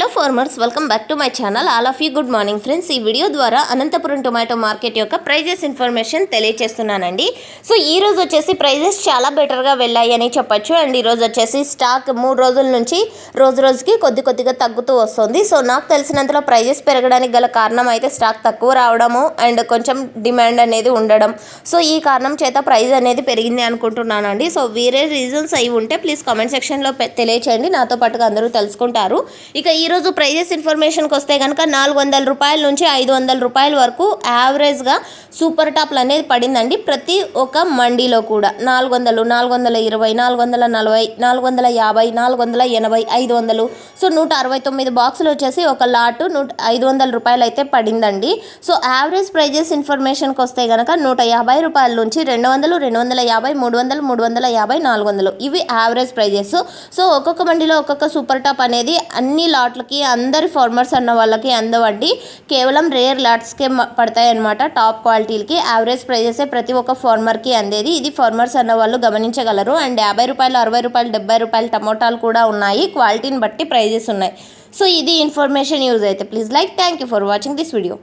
Hello farmers welcome back to my channel. All of you good morning friends. ఈ video ద్వారా Anantapuram tomato market యొక్క prices information తెలియచేస్తున్నానండి. So ఈ రోజు వచ్చేసి ప్రైజెస్ చాలా బెటర్గా వెళ్ళాయి అని చెప్పొచ్చు. అండ్ ఈరోజు వచ్చేసి స్టాక్ మూడు రోజుల నుంచి రోజు రోజుకి కొద్ది కొద్దిగా తగ్గుతూ వస్తుంది. సో నాకు తెలిసినంతలో ప్రైజెస్ పెరగడానికి గల కారణం అయితే స్టాక్ తక్కువ రావడము అండ్ కొంచెం డిమాండ్ అనేది ఉండడం. సో ఈ కారణం చేత ప్రైస్ అనేది పెరిగింది అనుకుంటున్నానండి. సో వేరే రీజన్స్ అయి ఉంటే ప్లీజ్ కామెంట్ సెక్షన్లో తెలియచేయండి. నాతో పాటుగా అందరూ తెలుసుకుంటారు. ఇక ఈ ఈరోజు ప్రైజెస్ ఇన్ఫర్మేషన్కి వస్తే కనుక నాలుగు వందల రూపాయల నుంచి ఐదు వందల రూపాయల వరకు యావరేజ్గా సూపర్ టాప్లు అనేది పడిందండి. ప్రతి ఒక్క మండీలో కూడా నాలుగు వందలు నాలుగు వందల ఇరవై నాలుగు వందల నలభై నాలుగు వందల యాభై నాలుగు వందల ఎనభై ఐదు వందలు. సో నూట అరవై తొమ్మిది బాక్సులు వచ్చేసి ఒక లాటు నూట ఐదు వందల రూపాయలు అయితే పడిందండి. సో యావరేజ్ ప్రైజెస్ ఇన్ఫర్మేషన్కి వస్తే కనుక నూట యాభై రూపాయల నుంచి రెండు వందలు రెండు వందల యాభై మూడు వందలు మూడు వందల యాభై నాలుగు వందలు. ఇవి యావరేజ్ ప్రైజెస్. సో ఒక్కొక్క మండీలో ఒక్కొక్క సూపర్ టాప్ అనేది అన్ని లాట్లు లాట్లకి అందరి ఫార్మర్స్ అన్న వాళ్ళకి అందవండి కేవలం రేర్ లాట్స్కే పడతాయి అనమాట టాప్ క్వాలిటీలకి. యావరేజ్ ప్రైజెసే ప్రతి ఒక్క ఫార్మర్కి అందేది. ఇది ఫార్మర్స్ అన్న వాళ్ళు గమనించగలరు. అండ్ యాభై రూపాయలు అరవై రూపాయలు డెబ్బై రూపాయలు టమోటాలు కూడా ఉన్నాయి. క్వాలిటీని బట్టి ప్రైజెస్ ఉన్నాయి. సో ఇది ఇన్ఫర్మేషన్ యూజ్ అయితే please like. Thank you for watching this video.